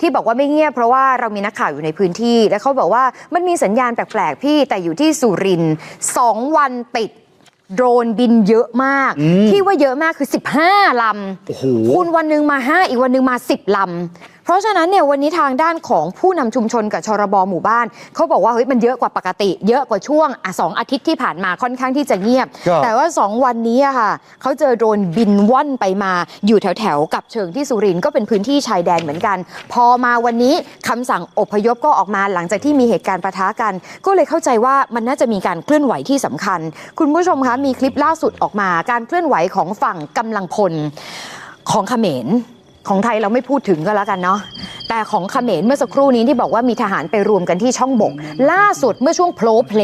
ที่บอกว่าไม่เงียบเพราะว่าเรามีนักข่าวอยู่ในพื้นที่ แล้วเขาบอกว่ามันมีสัญญาณแปลกๆพี่แต่อยู่ที่สุรินทร์สองวันติดโดรนบินเยอะมาก ที่ว่าเยอะมากคือ 15 ลำโอ้โหคุณวันหนึ่งมา 5 อีกวันหนึ่งมา 10 ลำเพ ราะฉะนั้นเนี่ยวันนี้ทางด้านของผู้นำชุมชนกับชรบหมู่บ้านเขาบอกว่าเฮ้ยมันเยอะกว่าปกติ เยอะกว่าช่วงอะสองอาทิตย์ที่ผ่านมาค่อนข้างที่จะเงียบครับแต่ว่า 2 วันนี้อะค่ะเขาเจอโดรนบินว่อนไปมาอยู่แถวแถวๆกับเชิงที่สุรินทร์ก็เป็นพื้นที่ชายแดนเหมือนกัน พอมาวันนี้คำสั่งอพยพก็ออกมาหลังจากที่มีเหตุการณ์ประทะกัน ก็เลยเข้าใจว่ามันน่าจะมีการเคลื่อนไหวที่สำคัญ คุณผู้ชมคะมีคลิปล่าสุดออกมาการเคลื่อนไหวของฝั่งกำลังพลของเขมร ของไทยเราไม่พูดถึงก็แล้วกันเนาะแต่ของเขมรเมื่อสักครู่นี้ที่บอกว่ามีทหารไปรวมกันที่ช่องบก ล่าสุดเมื่อช่วงโผล่เพล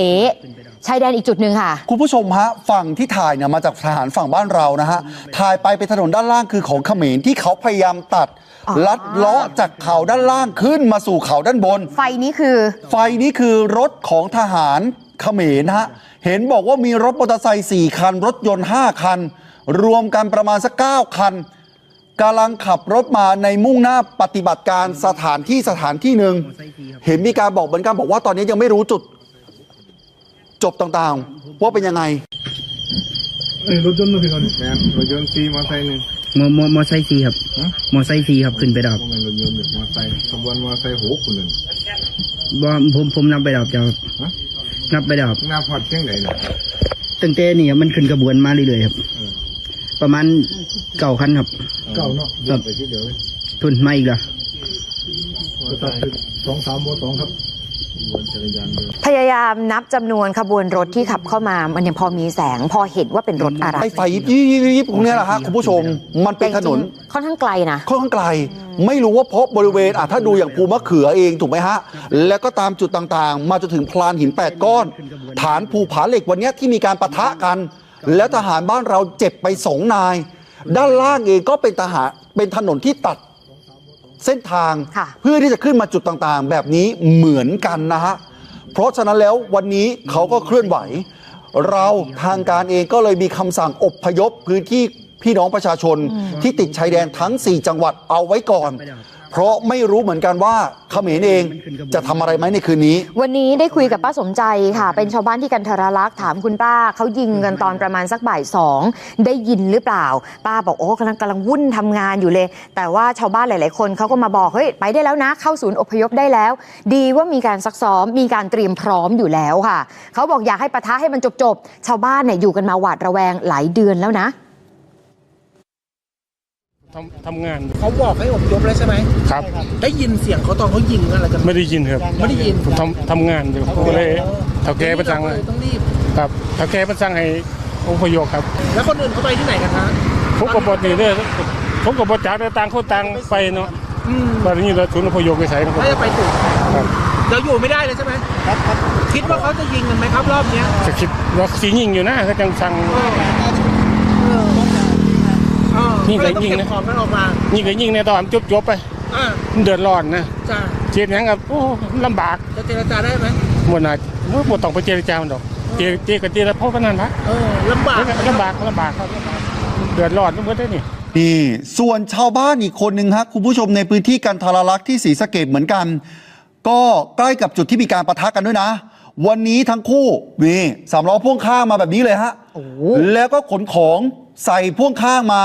ชายแดนอีกจุดหนึ่งค่ะ คุณผู้ชมฮะฝั่งที่ถ่ายเนี่ยมาจากทหารฝั่งบ้านเรานะฮะถ่ายไปเป็นถนนด้านล่างคือของเขมรที่เขาพยายามตัดอ๋อลัดเลาะจากเขาด้านล่างขึ้นมาสู่เขาด้านบน ไฟนี้คือ ไฟนี้คือรถของทหารเขมรฮะเห็นบอกว่ามีรถมอเตอร์ไซค์4คัน รถยนต์ 5 คัน รวมกันประมาณสัก9คัน กำลังขับรถมาในมุ่งหน้าปฏิบัติการสถานที่สถานที่หนึ่งเห็นมีการบอกเหมือนกันบอกว่าตอนนี้ยังไม่รู้จุด จบต่างๆ ว่าเป็นยังไงเอ้ยรถยนต์มาพี่ก่อนแม่นรถยนต์ซีมอเตอร์ไซค์หนึ่งมอมอมอไซค์สีครับฮะมอไซค์สีครับขึ้นไปดับว่ามันรถยนต์หรือมอเตอร์ไซค์ขบวนมอเตอร์ไซค์หกคนหนึ่งว่าผมผมนับไปดับจะฮะนับไปดับหน้าพอดเชียงไหนเนี่ยตั้งแต่นี่ครับมันขึ้นกระบวนมาเรื่อยๆครับเออ ประมาณเก่าคันครับเก่าเนาะครับไปที่เดียวเลยทุนมาอีกแล้วมอเตอร์ไซค์สองสามโมสองครับขบวนจักรยานยนต์พยายามนับจำนวนขบวนรถที่ขับเข้ามา มันยังพอมีแสงพอเห็นว่าเป็นรถอะไรไอ้ไฟยิบยิบยิบยิบตรงเนี้ยแหละฮะคุณผู้ชม มันเป็นถนนแต่จริงๆค่อนข้างไกลนะค่อนข้างไกล ไม่รู้ว่าเพราะบริเวณอะถ้าดูอย่างภูมะเขือเองถูกไหมฮะ แล้วก็ตามจุดต่างๆ มาจนถึงพลานหิน8ก้อน ฐานภูผาเหล็กวันเนี้ยที่มีการปะทะกัน แล้วทหารบ้านเราเจ็บไปสองนาย ด้านล่างเองก็เป็นทหารเป็นถนนที่ตัดเส้นทางค่ะเพื่อที่จะขึ้นมาจุดต่างๆ แบบนี้เหมือนกันนะฮะเพราะฉะนั้นแล้ววันนี้เขาก็เคลื่อนไหว เราทางการเองก็เลยมีคำสั่งอบพยพพื้นที่พี่น้องประชาชนที่ติดชายแดนทั้ง 4 จังหวัดเอาไว้ก่อน เพราะไม่รู้เหมือนกันว่าเขมรเองจะทำอะไรไหมในคืนนี้ วันนี้ได้คุยกับป้าสมใจค่ะ เป็นชาวบ้านที่กันทรลักษ์ถามคุณป้าเขายิงกันตอนประมาณสักบ่ายสองได้ยินหรือเปล่า ป้าบอกโอ้กำลังกำลังวุ่นทำงานอยู่เลย แต่ว่าชาวบ้านหลาย ๆ คนเขาก็มาบอกเฮ้ยไปได้แล้วนะ เข้าศูนย์อพยพได้แล้ว ดีว่ามีการซักซ้อมมีการเตรียมพร้อมอยู่แล้วค่ะเขาบอกอยากให้ปะทะให้มันจบๆชาวบ้านเนี่ยอยู่กันมาหวาดระแวงหลายเดือนแล้วนะ ทำทำงานเขาบอกให้อพยพแล้วใช่ไหมครับ ได้ยินเสียงเขาตอนเขายิงอะไรกันไม่ได้ยินครับไม่ได้ยินผมทำทำงานอยู่ก็เลยเท่าแก่ประจังเราก็เลยต้องรีบครับเท่าแก่ประจังให้อพยพครับ แล้วคนอื่นเขาไปที่ไหนกันฮะผมกับบทนี่เนี่ยผมกับบทจากต่างคนต่างไปเนาะอืมตอนนี้เราศูนย์อพยพไปใส่ครับไม่ได้ไปถึงครับเราอยู่ไม่ได้เลยใช่ไหมครับคิดว่าเขาจะยิงกันไหมครับรอบเนี้ยจะคิดว่าสียิงอยู่นะก็จังสั่งเออ ยิงก็เลยต้องยิงเก็บนะของกันออกมายิงก็ยิงในตอนจบจบๆไปอ่ามันเดือดร้อนนะจ้าเจียนยังกับโอ้ลำบากจะเจรจาได้ไหมหมดน่ะหมดต้องไปเจรจามันดอกเจเจกับเจรพ่อพนันพระเออลำบากลำบากลำบากครับลำบากเดือดร้อนทั้งหมดได้นี่นี่ส่วนชาวบ้านอีกคนหนึ่งฮะคุณผู้ชมในพื้นที่กันทรลักษณ์ที่ศรีสะเกดเหมือนกัน ก็ใกล้กับจุดที่มีการประทะกันด้วยนะ วันนี้ทั้งคู่นี่สามล้อพ่วงข้างมาแบบนี้เลยฮะแล้วก็ขนของ ใส่พ่วงข้างมา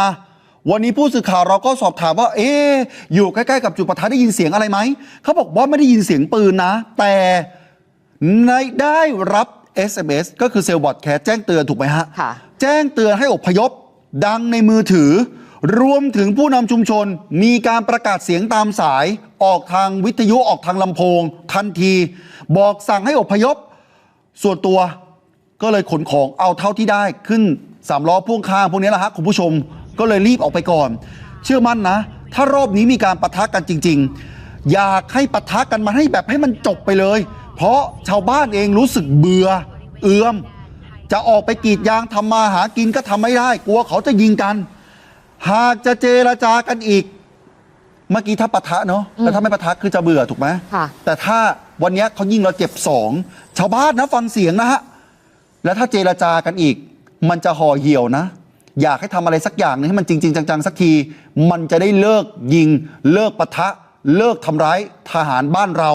วันนี้ผู้สื่อข่าวเราก็สอบถามว่า เอ๊ะอยู่ใกล้ๆกับจุดประทะได้ยินเสียงอะไรไหมเขาบอกว่าไม่ได้ยินเสียงปืนนะ แต่ในได้รับ SMS ก็คือเซลล์บอทแคสแจ้งเตือนถูกไหมฮะค่ะแจ้งเตือนให้อพยพ ดังในมือถือ รวมถึงผู้นำชุมชน มีการประกาศเสียงตามสาย ออกทางวิทยุออกทางลำโพง ทันที บอกสั่งให้อพยพ ส่วนตัวก็เลยขนของเอาเท่าที่ได้ขึ้น สามล้อพ่วงข้างพวกนี้แหละฮะคุณผู้ชมก็เลยรีบออกไปก่อน เชื่อมั่นนะ ถ้ารอบนี้มีการปะทะกันจริง ๆ อยากให้ปะทะกันมาให้แบบให้มันจบไปเลย เพราะชาวบ้านเองรู้สึกเบื่อเอือม จะออกไปกรีดยางทำมาหากินก็ทำไม่ได้ กลัวเขาจะยิงกัน หากจะเจรจากันอีก เมื่อกี้ถ้าปะทะเนาะแต่ถ้าไม่ปะทะคือจะเบื่อถูกไหมค่ะแต่ถ้าวันเนี้ยเขายิงเราเจ็บสองชาวบ้านนะฟังเสียงนะฮะแล้วถ้าเจรจากันอีก มันจะห่อเหี่ยวนะ อยากให้ทำอะไรสักอย่างหนึงให้มันจริง ๆ จังๆ สักที มันจะได้เลิกยิง เลิกปะทะ เลิกทำร้ายทหารบ้านเรา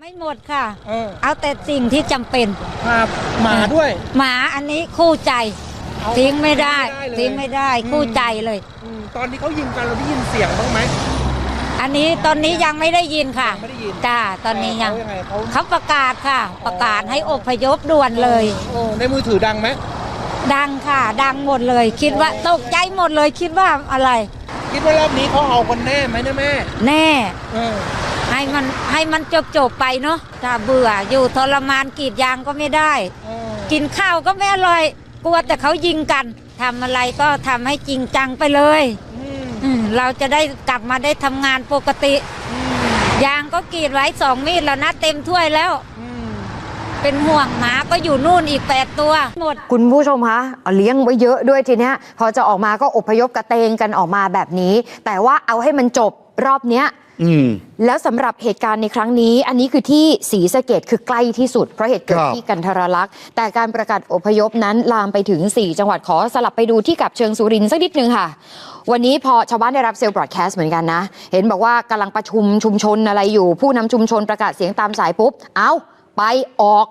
ไม่หมดค่ะเออเอาแต่สิ่งที่จำเป็นครับหมาด้วย หมาอันนี้คู่ใจเอาทิ้งไม่ได้ทิ้ทิ้งงไม่ไม่ได้ได้เลยคู่อืมใจเลยอืมตอนที่เขายิงกันเราได้ยินเสียงบ้างไหม อันนี้ตอนนี้ยังไม่ได้ยินค่ะไม่ได้ยินจ้าตอนนี้ยังเขายังไงเขา เขาประกาศค่ะ ประกาศให้อพยพด่วนเลย โอ้ในมือถือดังไหมดังค่ะ ดังหมดเลย คิดว่าตกใจหมดเลยคิดว่าอะไร คิดว่ารอบนี้เขาเอาคนแน่ไหมเนี่ยแม่แน่ เออให้มันให้มันจบจบๆไปเนาะถ้าเบื่ออยู่ทรมานกรีดยางก็ไม่ได้ เออกินข้าวก็ไม่อร่อย กลัวแต่เขายิงกันทำอะไรก็ทำให้จริงจังไปเลย อืมอืม เราจะได้กลับมาได้ทำงานปกติอืมยางก็กรีดไว้สองมีดแล้วนะเต็มถ้วยแล้วอืมเป็นห่วงหมาก็อยู่นู่นอีกแปดตัว หมด คุณผู้ชมคะเอาเลี้ยงไว้เยอะด้วยทีเนี้ยพอจะออกมาก็อพยพกระเตงกันออกมาแบบนี้ แต่ว่าเอาให้มันจบ รอบเนี้ยอืมแล้วสำหรับเหตุการณ์ในครั้งนี้ อันนี้คือที่ศรีสะเกดคือใกล้ที่สุด เพราะเหตุเกิดครับที่กันทรลักษณ์แต่การประกาศอพยพนั้นลามไปถึง 4 จังหวัดขอสลับไปดูที่กับเชิงสุรินทร์สักนิดนึงค่ะ วันนี้พอชาวบ้านได้รับเซลล์บรอดแคสต์เหมือนกันนะ เห็นบอกว่ากำลังประชุมชุมชนอะไรอยู่ ผู้นำชุมชนประกาศเสียงตามสายปุ๊บ เอาไปออก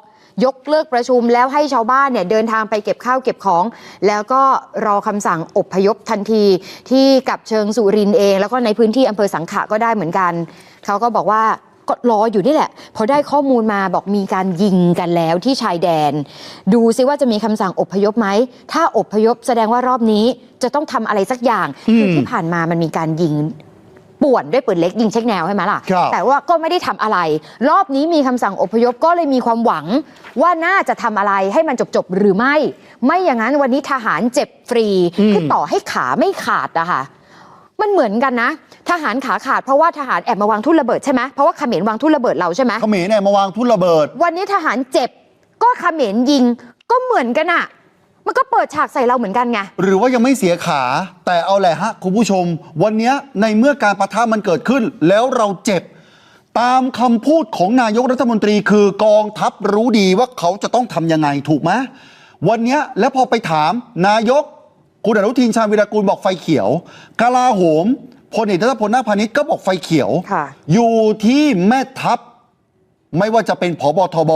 ยกเลิกประชุมแล้วให้ชาวบ้านเนี่ยเดินทางไปเก็บข้าวเก็บของ แล้วก็รอคำสั่งอพยพทันที ที่กับเชิงสุรินทร์เอง แล้วก็ในพื้นที่อำเภอสังขะก็ได้เหมือนกัน เขาก็บอกว่าก็รออยู่นี่แหละ พอได้ข้อมูลมาบอกมีการยิงกันแล้วที่ชายแดน ดูซิว่าจะมีคำสั่งอพยพไหม ถ้าอพยพแสดงว่ารอบนี้จะต้องทำอะไรสักอย่างคือที่ผ่านมามันมีการยิง ป่วนด้วยปืนเล็กยิงเช็คแนวใช่ไหมล่ะ ครับแต่ว่าก็ไม่ได้ทำอะไร รอบนี้มีคำสั่งอพยพก็เลยมีความหวัง ว่าน่าจะทำอะไรให้มันจบๆหรือไม่ ไม่อย่างนั้นวันนี้ทหารเจ็บฟรีคือต่อให้ขาไม่ขาดอะค่ะ มันเหมือนกันนะ ทหารขาขาดเพราะว่าทหารแอบมาวางทุ่นระเบิดใช่ไหมเพราะว่าเขมรวางทุ่นระเบิดเราใช่ไหม เขมรเนี่ยมาวางทุ่นระเบิด วันนี้ทหารเจ็บก็เขมรยิงก็เหมือนกันอะ มันก็เปิดฉากใส่เราเหมือนกันไง หรือว่ายังไม่เสียขา แต่เอาแหละฮะคุณผู้ชม วันเนี้ยในเมื่อการประทะมันเกิดขึ้น แล้วเราเจ็บ ตามคำพูดของนายกรัฐมนตรีคือกองทัพรู้ดีว่าเขาจะต้องทำยังไงถูกไหมวันเนี้ยแล้วพอไปถามนายก คุณอนุทินชาญวิรากูลบอกไฟเขียวกลาโหมพลเอกนัทพลนาคพาณิชย์ก็บอกไฟเขียวค่ะอยู่ที่แม่ทัพ ไม่ว่าจะเป็นผบทบ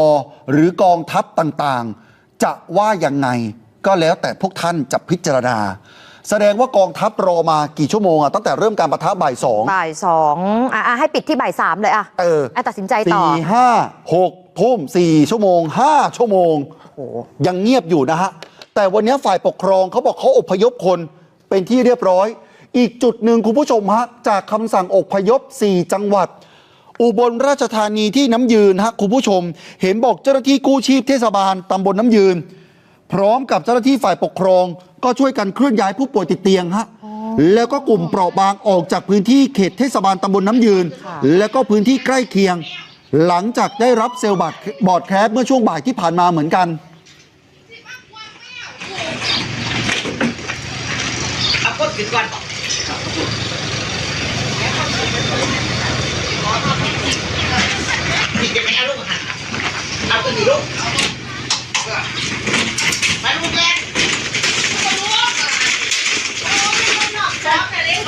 หรือกองทัพต่างๆ จะว่ายังไง ก็แล้วแต่พวกท่านจะพิจารณา แสดงว่ากองทัพรอมากี่ชั่วโมงอะตั้งแต่เริ่มการประทะบ่ายสองบ่ายสองอะอะให้ปิดที่บ่ายสามเลยอะเอออะตัดสินใจต่อ สี่ห้าหกทุ่มสี่ชั่วโมงห้าชั่วโมงโอ้โหยังเงียบอยู่นะฮะ แต่วันนี้ฝ่ายปกครองเขาบอกเขาอพยพคนเป็นที่เรียบร้อย อีกจุดหนึ่งคุณผู้ชมฮะ จากคำสั่งอพยพ 4 จังหวัด อุบลราชธานีที่น้ำยืนฮะคุณผู้ชม เห็นบอกเจ้าหน้าที่กู้ชีพเทศบาลตำบลน้ำยืน พร้อมกับเจ้าหน้าที่ฝ่ายปกครอง ก็ช่วยกันเคลื่อนย้ายผู้ป่วยติดเตียงฮะแล้วก็กลุ่มเปราะบางออกจากพื้นที่เขตเทศบาลตำบลน้ำยืน แล้วก็พื้นที่ใกล้เคียง หลังจากได้รับเซลล์บอดบอดแคสเมื่อช่วงบ่ายที่ผ่านมาเหมือนกันเอาก้นขึ้นก่อนนี่จะไม่เอาลูกหันเอาตัวนี้ลูกไปลูกแรก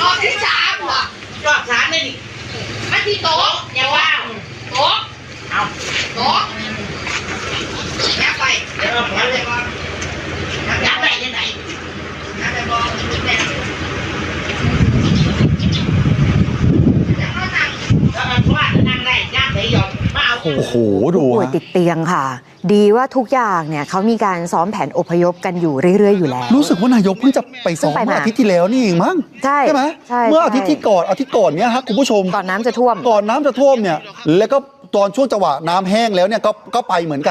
รอบที่สามเหรอรอบสามเลยนี่ มันที่โต๊ะอย่าว่าวโต๊ะเอาโต๊ะยับไปเดี๋ โอ้โหดูป่วยฮะติดเตียงค่ะ ดีว่าทุกอย่างเนี่ยเขามีการซ้อมแผนอพยพกันอยู่เรื่อยๆอยู่แล้ว รู้สึกว่านายกเพิ่งจะไปซ้อมเพิ่งไปมาเมื่ออาทิตย์ที่แล้วนี่เองมั้งใช่ไหมใช่เมื่อใช่อาทิตย์ที่ก่อนอาทิตย์ก่อนเนี้ยฮะคุณผู้ชมก่อนน้ำจะท่วมก่อนน้ำจะท่วมเนี่ยแล้วก็ตอนช่วงจังหวะน้ำแห้งแล้วเนี่ยก็ก็ไปเหมือนกัน